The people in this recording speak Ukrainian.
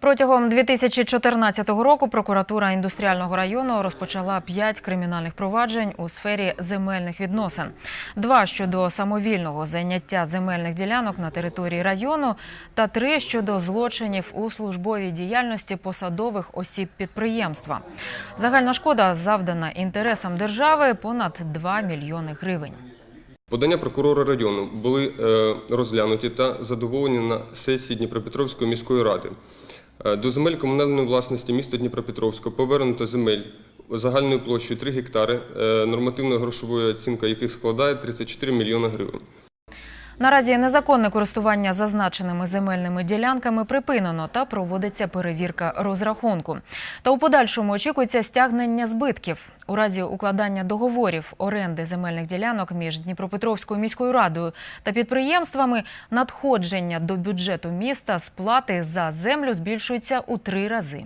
Протягом 2014 року прокуратура індустріального району розпочала п'ять кримінальних проваджень у сфері земельних відносин. Два щодо самовільного зайняття земельних ділянок на території району та три щодо злочинів у службовій діяльності посадових осіб підприємства. Загальна шкода завдана інтересам держави понад 2 мільйони гривень. Подання прокурора району були е, розглянуті та задоволені на сесії Дніпропетровської міської ради. Е, До земель комунальної власності міста Дніпропетровського повернуто земель загальною площею 3 гектари, е, нормативна грошова оцінка яких складає 34 мільйони гривень. Наразі незаконне користування зазначеними земельними ділянками припинено та проводиться перевірка розрахунку. Та у подальшому очікується стягнення збитків у разі укладання договорів оренди земельних ділянок між Дніпропетровською міською радою та підприємствами. Надходження до бюджету міста сплати за землю збільшується у три рази.